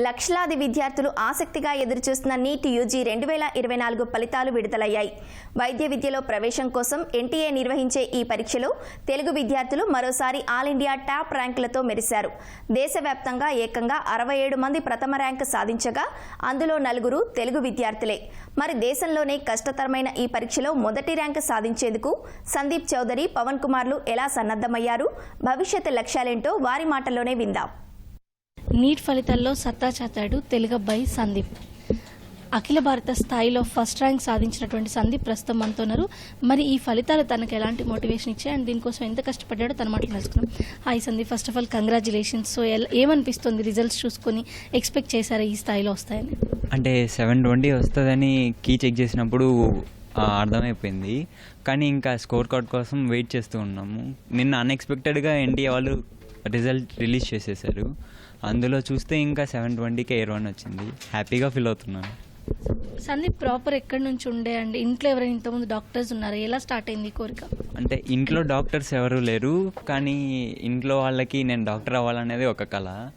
లక్షలాది విద్యార్థులు ఆసక్తిగా ఎదురుచూస్తున్న నీట్ యూజీ రెండు వేల ఇరవై నాలుగు ఫలితాలు విడుదలయ్యాయి. వైద్య విద్యలో ప్రవేశం కోసం ఎన్టీఏ నిర్వహించే ఈ పరీక్షలో తెలుగు విద్యార్థులు మరోసారి ఆల్ ఇండియా టాప్ ర్యాంకులతో మెరిశారు. దేశవ్యాప్తంగా ఏకంగా అరవై ఏడు మంది ప్రథమ ర్యాంకు సాధించగా అందులో నలుగురు తెలుగు విద్యార్థులే. మరి దేశంలోనే కష్టతరమైన ఈ పరీక్షలో మొదటి ర్యాంకు సాధించేందుకు సందీప్ చౌదరి పవన్ కుమార్లు ఎలా సన్నద్ధమయ్యారు? భవిష్యత్ లక్ష్యాలేంటో వారి మాటల్లోనే విందాం. నీట్ ఫలితాల్లో సత్తా చాటాడు తెలుగబ్బాయి సందీప్. అఖిల భారత స్థాయిలో ఫస్ట్ ర్యాంక్ సాధించినటువంటి సందీప్ ప్రస్తుతం మనతో ఉన్నారు. మరి ఈ ఫలితాలు తనకు ఎలాంటి మోటివేషన్ ఇచ్చాయి? అండ్ దీనికోసం ఎంత కష్టపడ్డాడో తన మాటలు తెలుసుకున్నాం hi Sandeep first of all congratulations so ఎలా ఏమనిపిస్తుంది? రిజల్ట్స్ చూసుకొని ఎక్స్పెక్ట్ చేశారా? ఈ స్థాయిలో వస్తాయని. అంటే సెవెన్ ట్వంటీ వస్తుందని కీ చెక్ చేసినప్పుడు అర్థమైపోయింది. కానీ ఇంకా స్కోర్ కార్డ్ కోసం వెయిట్ చేస్తూ ఉన్నాము. నిన్న అన్ఎక్స్పెక్టెడ్గా ఎన్టీఏ వాళ్ళు రిజల్ట్ రిలీజ్ చేసేసారు. అందులో చూస్తే ఇంకా సెవెన్ ట్వంటీకి ఎయిర్ వన్ వచ్చింది. హ్యాపీగా ఫీల్ అవుతున్నాను. సందీప్ ప్రాపర్ ఎక్కడి నుంచి ఉండే అండ్? ఇంట్లో ఎవరైనా ఇంతకుముందు డాక్టర్స్ ఉన్నారు? ఎలా స్టార్ట్ అయింది కోరిక? అంటే ఇంట్లో డాక్టర్స్ ఎవరు లేరు కానీ ఇంట్లో వాళ్ళకి నేను డాక్టర్ అవ్వాలనేది ఒక కళ.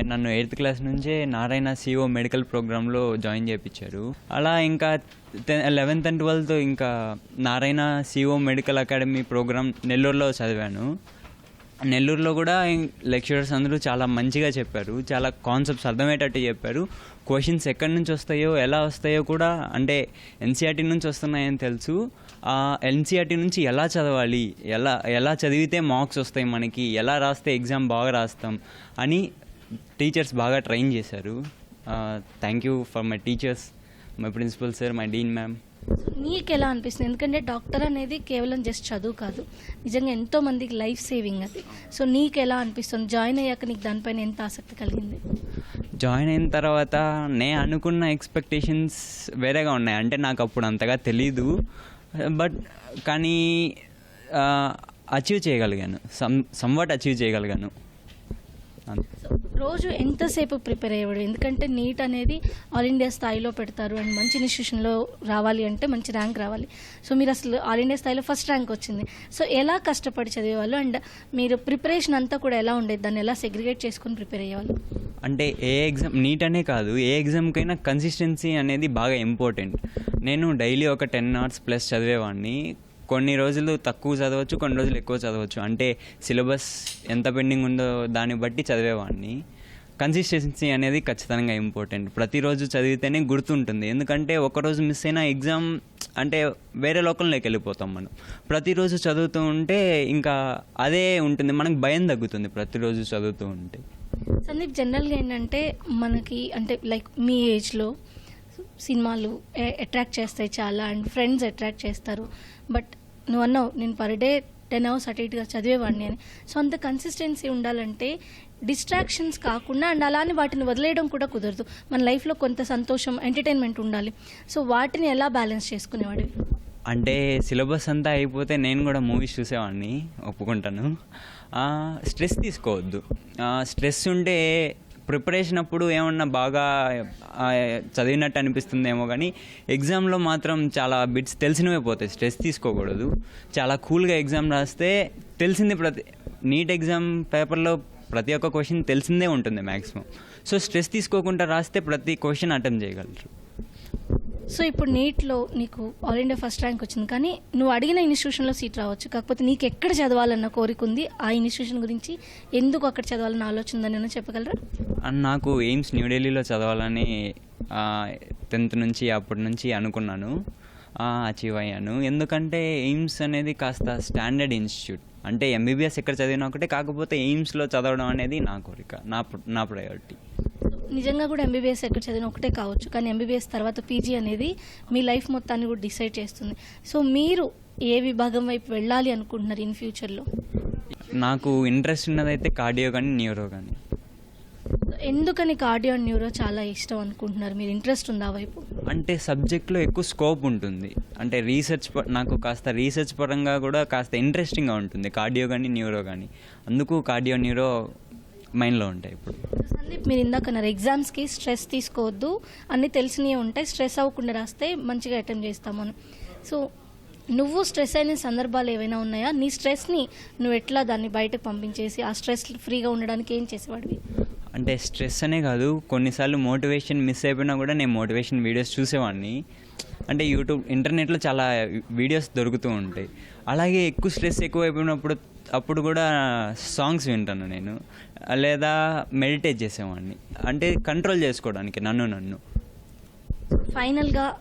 నన్ను ఎయిత్ క్లాస్ నుంచే నారాయణ సిఓ మెడికల్ ప్రోగ్రాంలో జాయిన్ చేయించారు అలా ఇంకా లెవెన్త్ అండ్ ట్వెల్త్ ఇంకా Narayana CO medical academy program నెల్లూరులో చదివాను. నెల్లూరులో కూడా లెక్చరర్స్ అందరూ చాలా మంచిగా చెప్పారు. చాలా కాన్సెప్ట్స్ అర్థమయ్యేటట్టు చెప్పారు. క్వశ్చన్స్ ఎక్కడి నుంచి వస్తాయో ఎలా వస్తాయో కూడా అంటే ఎన్సీఆర్టీ నుంచి వస్తున్నాయని తెలుసు. ఆ ఎన్సీఆర్టీ నుంచి ఎలా చదవాలి? ఎలా ఎలా చదివితే మార్క్స్ వస్తాయి మనకి? ఎలా రాస్తే ఎగ్జామ్ బాగా రాస్తాం? అని టీచర్స్ బాగా ట్రైన్ చేశారు. Thank you for my teachers. My principal sir my dean ma'am నీకు ఎలా అనిపిస్తుంది? ఎందుకంటే డాక్టర్ అనేది కేవలం జస్ట్ చదువు కాదు. నిజంగా ఎంతో మందికి లైఫ్ సేవింగ్ అది. సో నీకు ఎలా అనిపిస్తుంది? జాయిన్ అయ్యాక నీకు దానిపైన ఎంత ఆసక్తి కలిగింది? జాయిన్ అయిన తర్వాత నే అనుకున్న ఎక్స్పెక్టేషన్స్ వేరేగా ఉన్నాయి. అంటే నాకు అప్పుడు అంతగా తెలీదు. బట్ కానీ అచీవ్ చేయగలిగాను. సమ్ సమ్వాట్ అచీవ్ చేయగలిగాను. రోజు ఎంతసేపు ప్రిపేర్ అయ్యేవాడు ఎందుకంటే నీట్ అనేది ఆల్ ఇండియా స్థాయిలో పెడతారు అండ్ మంచి ఇన్స్టిట్యూషన్లో రావాలి అంటే మంచి ర్యాంక్ రావాలి. సో మీరు అసలు ఆల్ ఇండియా స్థాయిలో ఫస్ట్ ర్యాంక్ వచ్చింది. సో ఎలా కష్టపడి చదివేవాళ్ళు? అండ్ మీరు ప్రిపరేషన్ అంతా కూడా ఎలా ఉండేది? దాన్ని ఎలా సెగ్రిగేట్ చేసుకొని ప్రిపేర్ అయ్యేవాళ్ళు? అంటే ఏ ఎగ్జామ్ నీట్ అనే కాదు ఏ ఎగ్జామ్కైనా కన్సిస్టెన్సీ అనేది బాగా ఇంపార్టెంట్ నేను డైలీ ఒక టెన్ అవర్స్ ప్లస్ చదివేవాడిని. కొన్ని రోజులు తక్కువ చదవచ్చు కొన్ని రోజులు ఎక్కువ చదవచ్చు. అంటే సిలబస్ ఎంత పెండింగ్ ఉందో దాన్ని బట్టి చదివేవాడిని. కన్సిస్టెన్సీ అనేది ఖచ్చితంగా ఇంపార్టెంట్ ప్రతిరోజు చదివితేనే గుర్తుంటుంది. ఎందుకంటే ఒకరోజు మిస్ అయినా ఎగ్జామ్ అంటే వేరే లోకంలోకి వెళ్ళిపోతాం మనం. ప్రతిరోజు చదువుతూ ఉంటే ఇంకా అదే ఉంటుంది. మనకు భయం తగ్గుతుంది ప్రతిరోజు చదువుతూ ఉంటే. సందీప్ జనరల్గా ఏంటంటే మనకి అంటే లైక్ మీ ఏజ్లో సినిమాలు అట్రాక్ట్ చేస్తాయి చాలా అండ్ ఫ్రెండ్స్ అట్రాక్ట్ చేస్తారు. బట్ నువ్వు అన్నావు నేను పర్ డే టెన్ అవర్స్ అటు ఇటుగా చదివేవాడిని అని. సో అంత కన్సిస్టెన్సీ ఉండాలంటే డిస్ట్రాక్షన్స్ కాకుండా అండ్ అలానే వాటిని వదిలేయడం కూడా కుదరదు. మన లైఫ్లో కొంత సంతోషం ఎంటర్టైన్మెంట్ ఉండాలి. సో వాటిని ఎలా బ్యాలెన్స్ చేసుకునేవాడు? అంటే సిలబస్ అంతా అయిపోతే నేను కూడా మూవీస్ చూసేవాడిని ఒప్పుకుంటాను. స్ట్రెస్ తీసుకోవద్దు. స్ట్రెస్ ఉంటే ప్రిపరేషన్ అప్పుడు ఏమన్నా బాగా చదివినట్టు అనిపిస్తుందేమో కానీ ఎగ్జామ్లో మాత్రం చాలా బిట్స్ తెలిసినవే పోతాయి. స్ట్రెస్ తీసుకోకూడదు. చాలా కూల్గా ఎగ్జామ్ రాస్తే తెలిసింది ప్రతి నీట్ ఎగ్జామ్ పేపర్లో ప్రతి ఒక్క క్వశ్చన్ తెలిసిందే ఉంటుంది మ్యాక్సిమం సో స్ట్రెస్ తీసుకోకుండా రాస్తే ప్రతి క్వశ్చన్ అటెంప్ట్ చేయగలరు. సో ఇప్పుడు నీట్లో నీకు ఆల్ ఇండియా ఫస్ట్ ర్యాంక్ వచ్చింది. కానీ నువ్వు అడిగిన ఇన్స్టిట్యూషన్లో సీట్ రావచ్చు. కాకపోతే నీకు ఎక్కడ చదవాలన్న కోరిక ఉంది? ఆ ఇన్స్టిట్యూషన్ గురించి ఎందుకు అక్కడ చదవాలన్న ఆలోచన ఉందని చెప్పగలరా? అండ్ నాకు ఎయిమ్స్ న్యూఢిల్లీలో చదవాలని టెన్త్ నుంచి అప్పటి నుంచి అనుకున్నాను. అచీవ్ అయ్యాను. ఎందుకంటే ఎయిమ్స్ అనేది కాస్త స్టాండర్డ్ ఇన్స్టిట్యూట్ అంటే ఎంబీబీఎస్ ఎక్కడ చదివినా ఒకటే. కాకపోతే ఎయిమ్స్లో చదవడం అనేది నా కోరిక నా నా ప్రయారిటీ నిజంగా కూడా ఎంబీబీఎస్ ఎక్కడ చదివిన ఒకటే కావచ్చు కానీ ఎంబీబీఎస్ తర్వాత పీజీ అనేది మీ లైఫ్ మొత్తాన్ని కూడా డిసైడ్ చేస్తుంది. సో మీరు ఏ విభాగం వైపు వెళ్ళాలి అనుకుంటున్నారు ఇన్ ఫ్యూచర్లో నాకు ఇంట్రెస్ట్ ఉన్నదైతే కార్డియో కానీ న్యూరో కానీ. ఎందుకని కార్డియో అండ్ న్యూరో చాలా ఇష్టం అనుకుంటున్నారు? మీరు ఇంట్రెస్ట్ ఉందా వైపు? అంటే సబ్జెక్ట్లో ఎక్కువ స్కోప్ ఉంటుంది. అంటే రీసెర్చ్ నాకు కాస్త రీసెర్చ్ పరంగా కూడా కాస్త ఇంట్రెస్టింగ్గా ఉంటుంది కార్డియో కానీ న్యూరో కానీ. అందుకు కార్డియో న్యూరో మైండ్లో ఉంటాయి ఇప్పుడు. మీరు ఇందాకన్నారు ఎగ్జామ్స్కి స్ట్రెస్ తీసుకోవద్దు. అన్నీ తెలిసినవి ఉంటాయి. స్ట్రెస్ అవ్వకుండా రాస్తే మంచిగా అటెంప్ట్ చేస్తామని సో నువ్వు స్ట్రెస్ అయిన సందర్భాలు ఏవైనా ఉన్నాయా? నీ స్ట్రెస్ని నువ్వు ఎట్లా దాన్ని బయటకు పంపించేసి ఆ స్ట్రెస్ ఫ్రీగా ఉండడానికి ఏం చేసేవాడివి? అంటే స్ట్రెస్ అనే కాదు. కొన్నిసార్లు మోటివేషన్ మిస్ అయిపోయినా కూడా నేను మోటివేషన్ వీడియోస్ చూసేవాడిని. అంటే యూట్యూబ్ ఇంటర్నెట్లో చాలా వీడియోస్ దొరుకుతూ ఉంటాయి. అలాగే ఎక్కువ స్ట్రెస్ ఎక్కువ అయిపోయినప్పుడు అప్పుడు కూడా సాంగ్స్ వింటాను నేను. లేదా మెడిటేట్ చేసేవాడిని. అంటే కంట్రోల్ చేసుకోవడానికి నన్ను నన్ను. ఫైనల్గా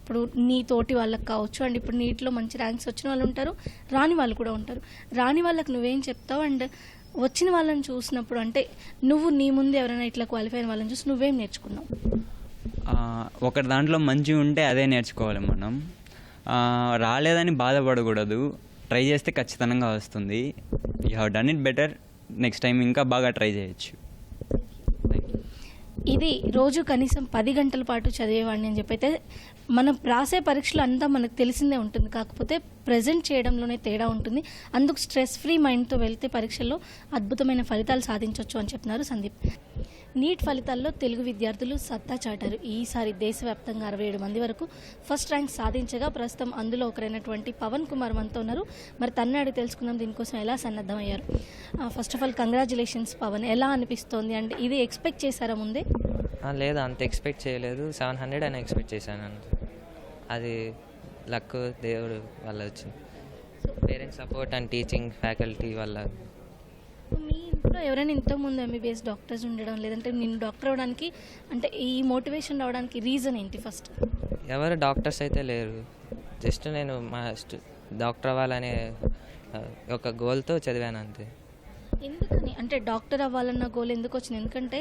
ఇప్పుడు నీ తోటి వాళ్ళకి కావచ్చు అండ్ ఇప్పుడు నీటిలో మంచి ర్యాంక్స్ వచ్చిన వాళ్ళు ఉంటారు రాని వాళ్ళు కూడా ఉంటారు. రాని వాళ్ళకి నువ్వేం చెప్తావు? అండ్ వచ్చిన వాళ్ళని చూసినప్పుడు అంటే నువ్వు నీ ముందు ఎవరైనా ఇట్లా క్వాలిఫై అయిన వాళ్ళని చూసి నువ్వేం నేర్చుకున్నావు? ఒకరి దాంట్లో మంచి ఉంటే అదే నేర్చుకోవాలి మనం. రాలేదని బాధపడకూడదు. ట్రై చేస్తే ఖచ్చితంగా వస్తుంది. You have done it better next time ఇంకా బాగా ట్రై చేయొచ్చు. ఇది రోజు కనీసం పది గంటల పాటు చదివేవాడిని అని చెప్పైతే మనం రాసే పరీక్షలు అంతా మనకు తెలిసిందే ఉంటుంది. కాకపోతే ప్రజెంట్ చేయడంలోనే తేడా ఉంటుంది. అందుకు స్ట్రెస్ ఫ్రీ మైండ్తో వెళ్తే పరీక్షల్లో అద్భుతమైన ఫలితాలు సాధించవచ్చు అని చెప్తున్నారు సందీప్. నీట్ ఫలితాల్లో తెలుగు విద్యార్థులు సత్తా చాటారు. ఈసారి దేశవ్యాప్తంగా అరవై ఏడు మంది వరకు ఫస్ట్ ర్యాంక్ సాధించగా ప్రస్తుతం అందులో ఒకరైనటువంటి పవన్ కుమార్ మనతో ఉన్నారు. మరి తన్ను అడిగి తెలుసుకుందాం దీనికోసం ఎలా సన్నద్ధమయ్యారు? First of all congratulations Pavan. ఎలా అనిపిస్తోంది? అండ్ ఇది ఎక్స్పెక్ట్ చేశారా ముందే? లేదు అంత ఎక్స్పెక్ట్ చేయలేదు. సెవెన్ హండ్రెడ్ అని ఎక్స్పెక్ట్ చేశాను. అది లక్ దేవుడు వల్ల వచ్చింది. Parents support and teaching faculty వల్ల ఇంట్లో ఎవరైనా ఇంతకుముందు ఎంబీబీఎస్ డాక్టర్స్ ఉండడం లేదంటే నేను డాక్టర్ అవడానికి అంటే ఈ మోటివేషన్ రావడానికి రీజన్ ఏంటి ఫస్ట్ ఎవరు డాక్టర్స్ అయితే లేరు. జస్ట్ నేను మా డాక్టర్ అవ్వాలనే ఒక గోల్తో చదివాను అంతే. ఎందుకని? అంటే డాక్టర్ అవ్వాలన్న గోల్ ఎందుకు వచ్చింది? ఎందుకంటే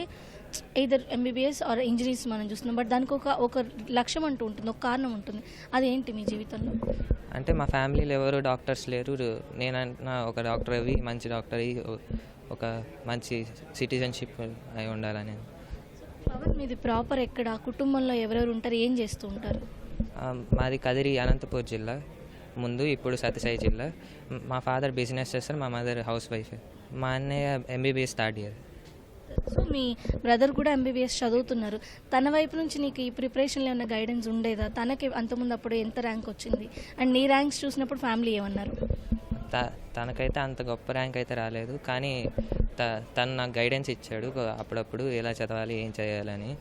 ఇదర్ ఎంబీబీఎస్ ఆర్ ఇంజరీస్ మనం చూస్తున్నాం. బట్ దానికి ఒక ఒక లక్ష్యం అంటూ ఉంటుంది ఒక కారణం ఉంటుంది. అదేంటి మీ జీవితంలో? అంటే మా ఫ్యామిలీలో ఎవరు డాక్టర్స్ లేరు. నేను నా ఒక డాక్టర్ అవి మంచి డాక్టర్ అయ్యి ఒక మంచి సిటిజన్షిప్ అయి ఉండాలని. పవన్ మీది ప్రాపర్ ఎక్కడ? కుటుంబంలో ఎవరెవరు ఉంటారు? ఏం చేస్తూ ఉంటారు? మాది కదిరి అనంతపూర్ జిల్లా. ముందు ఇప్పుడు సత్యసాయి జిల్లా. మ్, మా ఫాదర్ బిజినెస్ చేస్తారు మా మదర్ హౌస్ వైఫ్. మా అన్నయ్య ఎంబీబీఎస్ థర్డ్ ఇయర్. సో మీ బ్రదర్ కూడా ఎంబీబీఎస్ చదువుతున్నారు. తన వైపు నుంచి నీకు ఈ ప్రిపరేషన్లో ఏమైనా గైడెన్స్ ఉండేదా? తనకి అంతకుముందు అప్పుడు ఎంత ర్యాంక్ వచ్చింది? అండ్ నీ ర్యాంక్స్ చూసినప్పుడు ఫ్యామిలీ ఏమన్నారు? త తనకైతే అంత గొప్ప ర్యాంక్ అయితే రాలేదు. కానీ త తను నాకు గైడెన్స్ ఇచ్చాడు. అప్పుడప్పుడు ఎలా చదవాలి ఏం చేయాలని.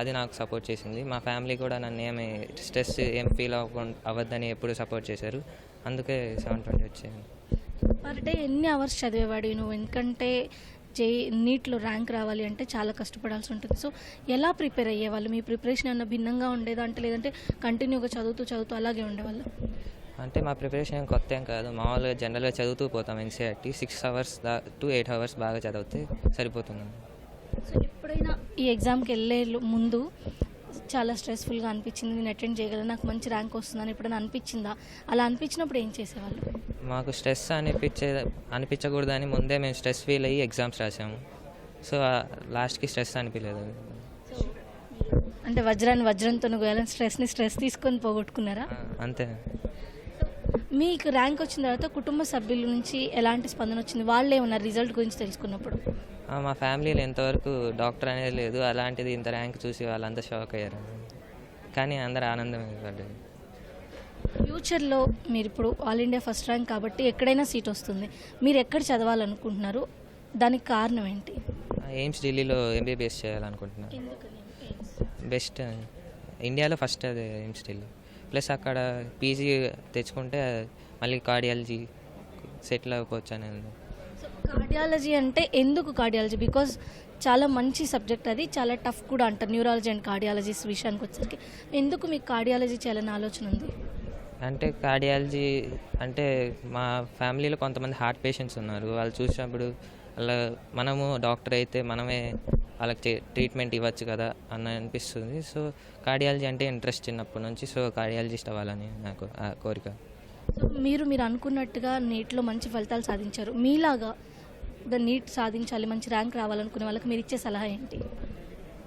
అది నాకు సపోర్ట్ చేసింది. మా ఫ్యామిలీ కూడా నన్ను ఏమి స్ట్రెస్ ఏం ఫీల్ అవ్వకుండా అవ్వద్దని ఎప్పుడు సపోర్ట్ చేశారు. అందుకే సెవెన్ ట్వంటీ వచ్చాను పర్ డే ఎన్ని అవర్స్ చదివేవాడు నువ్వు? ఎందుకంటే జే నీట్లో ర్యాంక్ రావాలి అంటే చాలా కష్టపడాల్సి ఉంటుంది. సో ఎలా ప్రిపేర్ అయ్యేవాళ్ళు? మీ ప్రిపరేషన్ అన్న భిన్నంగా ఉండేదా అంటే లేదంటే కంటిన్యూగా చదువుతూ చదువుతూ అలాగే ఉండేవాళ్ళు? అంటే మా ప్రిపరేషన్ కొత్త ఏం కాదు. మామూలుగా జనరల్గా చదువుతూ పోతాం ఎన్సీఆర్టీ సిక్స్ అవర్స్ దా టు ఎయిట్ అవర్స్ బాగా చదివితే సరిపోతుంది. సో ఎప్పుడైనా ఈ ఎగ్జామ్కి వెళ్ళే ముందు చాలా స్ట్రెస్ఫుల్గా అనిపించింది. నేను అటెండ్ చేయగలను. నాకు మంచి ర్యాంక్ వస్తుందని ఎప్పుడైనా అనిపించిందా? అలా అనిపించినప్పుడు ఏం చేసేవాళ్ళు? మాకు స్ట్రెస్ అనిపించే అనిపించకూడదని ముందే మేము స్ట్రెస్ ఫీల్ అయ్యి ఎగ్జామ్స్ రాసాము. సో లాస్ట్కి స్ట్రెస్ అనిపించలేదు. అంటే వజ్రాన్ని వజ్రంతో స్ట్రెస్ని స్ట్రెస్ తీసుకొని పోగొట్టుకున్నారా? అంతే. మీకు ర్యాంక్ వచ్చిన తర్వాత కుటుంబ సభ్యుల నుంచి ఎలాంటి స్పందన వచ్చింది? వాళ్ళు ఏమన్నారు రిజల్ట్ గురించి తెలుసుకున్నప్పుడు? మా ఫ్యామిలీలో ఎంతవరకు డాక్టర్ అనేది లేదు. అలాంటిది ఇంత ర్యాంక్ చూసి వాళ్ళంతా షాక్ అయ్యారు. కానీ అందరు ఆనందమే పడ్డది ఫ్యూచర్లో మీరు ఇప్పుడు ఆల్ ఇండియా ఫస్ట్ ర్యాంక్ కాబట్టి ఎక్కడైనా సీట్ వస్తుంది. మీరు ఎక్కడ చదవాలనుకుంటున్నారు? దానికి కారణం ఏంటి? ఎయిమ్స్ ఢిల్లీలో ఎంబీబీఎస్ చేయాలనుకుంటున్నాను. బెస్ట్ ఇండియాలో ఫస్ట్ అది ఎయిమ్స్ ఢిల్లీ. ప్లస్ అక్కడ పీజీ తెచ్చుకుంటే మళ్ళీ కార్డియాలజీ సెటిల్ అవ్వచ్చు అనేది. కార్డియాలజీ అంటే ఎందుకు కార్డియాలజీ? బికాజ్ చాలా మంచి సబ్జెక్ట్ అది చాలా టఫ్ కూడా అంటారు న్యూరాలజీ అండ్ కార్డియాలజీస్ విషయానికి వచ్చేసరికి. ఎందుకు మీకు కార్డియాలజీ చేయాలని ఆలోచన ఉంది? అంటే కార్డియాలజీ అంటే మా ఫ్యామిలీలో కొంతమంది హార్ట్ పేషెంట్స్ ఉన్నారు. వాళ్ళు చూసినప్పుడు అలా మనము డాక్టర్ అయితే మనమే వాళ్ళకి చే- ట్రీట్మెంట్ ఇవ్వచ్చు కదా అని అనిపిస్తుంది. సో కార్డియాలజీ అంటే ఇంట్రెస్ట్ చిన్నప్పటి నుంచి సో కార్డియాలజిస్ట్ అవ్వాలని నాకు ఆ కోరిక. సో మీరు మీరు అనుకున్నట్టుగా నీట్లో మంచి ఫలితాలు సాధించారు. మీలాగా ద నీట్ సాధించాలి మంచి ర్యాంక్ రావాలనుకునే వాళ్ళకి మీరు ఇచ్చే సలహా ఏంటి?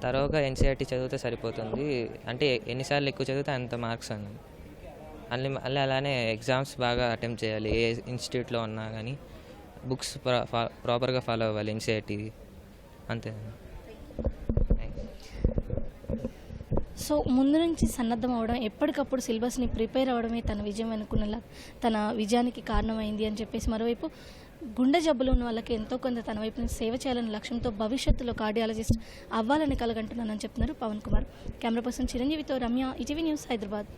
తరోగా ఎన్సీఆర్టీ చదివితే సరిపోతుంది. అంటే ఎన్నిసార్లు ఎక్కువ చదివితే అంత మార్క్స్ అన్నది మళ్ళీ మళ్ళీ అలానే ఎగ్జామ్స్ బాగా అటెంప్ట్ చేయాలి ఏ ఇన్స్టిట్యూట్లో ఉన్నా కానీ బుక్స్ ప్రాపర్గా ఫాలో అవ్వాలి ఎన్సీఆర్టీ అంతే సో ముందు నుంచి సన్నద్ధం అవడం ఎప్పటికప్పుడు సిలబస్ని ప్రిపేర్ అవ్వడమే తన విజయం అనుకున్న తన విజయానికి కారణమైంది అని చెప్పేసి మరోవైపు గుండె జబ్బులు ఉన్న వాళ్ళకి ఎంతో కొంత తన వైపు నుంచి సేవ చేయాలనే లక్ష్యంతో భవిష్యత్తులో కార్డియాలజిస్ట్ అవ్వాలని కలగంటున్నానని చెప్తున్నారు పవన్ కుమార్. కెమెరా పర్సన్ చిరంజీవితో రమ్య ఈటీవీ న్యూస్ హైదరాబాద్.